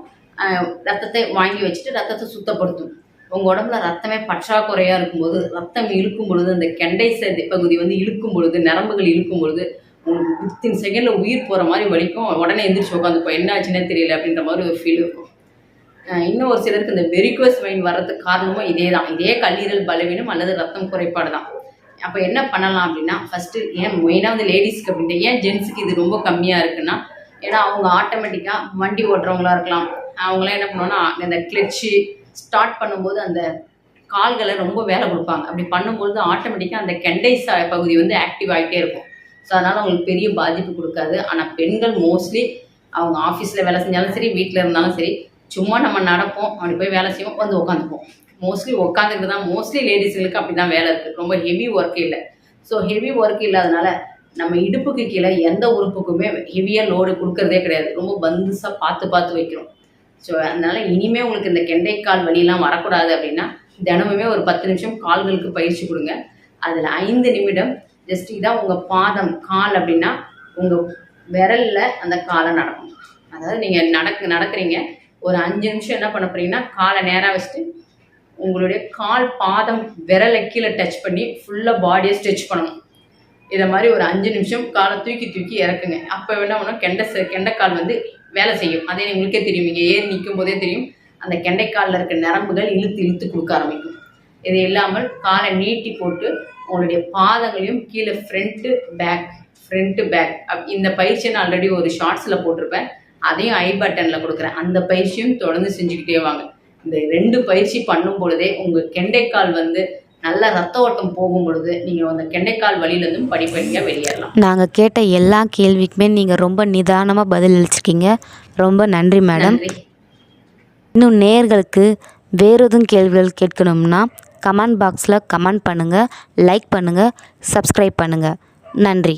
ரத்தத்தை வாங்கி வச்சுட்டு ரத்தத்தை சுத்தப்படுத்தும். உங்கள் உடம்புல ரத்தமே பற்றாக்குறையாக இருக்கும்போது ரத்தம் இழுக்கும் பொழுது அந்த கெண்டை சதி பகுதி வந்து இழுக்கும் பொழுது நரம்புகள் இழுக்கும் பொழுது வித்தின் செகண்டில் உயிர் போகிற மாதிரி வலிக்கும். உடனே எந்திரிச்சு உட்காந்துப்போம் என்ன ஆச்சுன்னே தெரியல அப்படின்ற மாதிரி ஒரு ஃபீல் இருக்கும். இன்னும் ஒரு சிலருக்கு இந்த வெரிகோஸ் மைன் வர்றதுக்கு காரணமும் இதே தான் இதே கல்லீரல் பலவீனம் அல்லது ரத்தம் குறைபாடு தான். அப்போ என்ன பண்ணலாம் அப்படின்னா ஃபஸ்ட்டு ஏன் மெயினாக வந்து லேடிஸ்க்கு அப்படின்ட்டு ஏன் ஜென்ஸுக்கு இது ரொம்ப கம்மியாக இருக்குன்னா ஏன்னா அவங்க ஆட்டோமேட்டிக்காக வண்டி ஓட்டுறவங்களா இருக்கலாம். அவங்களாம் என்ன பண்ணுவோன்னா இந்த கிளச்சு ஸ்டார்ட் பண்ணும்போது அந்த கால்களை ரொம்ப வேலை கொடுப்பாங்க. அப்படி பண்ணும்போது ஆட்டோமேட்டிக்காக அந்த கெண்டை பகுதி வந்து ஆக்டிவ் ஆகிட்டே இருக்கும். ஸோ அதனால் அவங்களுக்கு பெரிய பாதிப்பு கொடுக்காது. ஆனால் பெண்கள் மோஸ்ட்லி அவங்க ஆஃபீஸில் வேலை செஞ்சாலும் சரி வீட்டில் இருந்தாலும் சரி சும்மா நம்ம நடப்போம் அப்படி போய் வேலை செய்வோம் வந்து உட்காந்துப்போம் மோஸ்ட்லி உட்காந்துக்கிட்டு தான் மோஸ்ட்லி லேடிஸுங்களுக்கு அப்படி தான் வேலை இருக்குது ரொம்ப ஹெவி ஒர்க் இல்லை. ஸோ ஹெவி ஒர்க் இல்லாதனால நம்ம இடுப்புக்கு கீழே எந்த உறுப்புக்குமே ஹெவியாக லோடு கொடுக்கறதே கிடையாது. ரொம்ப பந்துசாக பார்த்து பார்த்து வைக்கிறோம். ஸோ அதனால் இனிமே உங்களுக்கு இந்த கெண்டைக்கால் வலியெல்லாம் வரக்கூடாது அப்படின்னா தினமுமே ஒரு பத்து நிமிஷம் கால்களுக்கு பயிற்சி கொடுங்க. அதில் ஐந்து நிமிடம் ஜஸ்ட் இதான் உங்கள் பாதம் கால் அப்படின்னா உங்கள் விரலில் அந்த காலை நடக்கும். அதாவது நீங்கள் நடக்கு நடக்கிறீங்க. ஒரு அஞ்சு நிமிஷம் என்ன பண்ண போறீங்கன்னா காலை நேராக வச்சுட்டு உங்களுடைய கால் பாதம் விரலை கீழே டச் பண்ணி ஃபுல்லாக பாடியை ஸ்ட்ரெச் பண்ணணும். இதை மாதிரி ஒரு அஞ்சு நிமிஷம் காலை தூக்கி தூக்கி இறக்குங்க. அப்போ என்ன பண்ணணும் கெண்டை ச- கெண்டைக்கால் வந்து வேலை செய்யும். அதே உங்களுக்கே தெரியும். இங்கே ஏறி நிற்கும் போதே தெரியும். அந்த கெண்டைக்காலில் இருக்க நரம்புகள் இழுத்து இழுத்து கொடுக்க ஆரம்பிக்கும். இது இல்லாமல் காலை நீட்டி போட்டு உங்களுடைய பாதங்களையும் கீழே front back front back up இந்த பயிற்சியை நான் ஆல்ரெடி ஒரு ஷார்ட்ஸில் போட்டிருப்பேன். அதையும் ஐ பட்டனில் கொடுக்குறேன். அந்த பயிற்சியும் தொடர்ந்து செஞ்சுக்கிட்டே வாங்க. இந்த ரெண்டு பயிற்சி பண்ணும் பொழுதே உங்கள் கெண்டைக்கால் வந்து நல்ல ரத்த ஓட்டம் போகும் பொழுது நீங்கள் அந்த கெண்டைக்கால் வலியிலேருந்தும் படிப்படியாக வெளியேறலாம். நாங்கள் கேட்ட எல்லா கேள்விக்குமே நீங்கள் ரொம்ப நிதானமாக பதில் அளிச்சிருக்கீங்க ரொம்ப நன்றி மேடம் இன்னும் நேயர்களுக்கு வேறு எதுவும் கேள்விகள் கேட்கணும்னா கமெண்ட் பாக்ஸில் கமெண்ட் பண்ணுங்கள் லைக் பண்ணுங்கள் சப்ஸ்கிரைப் பண்ணுங்கள் நன்றி.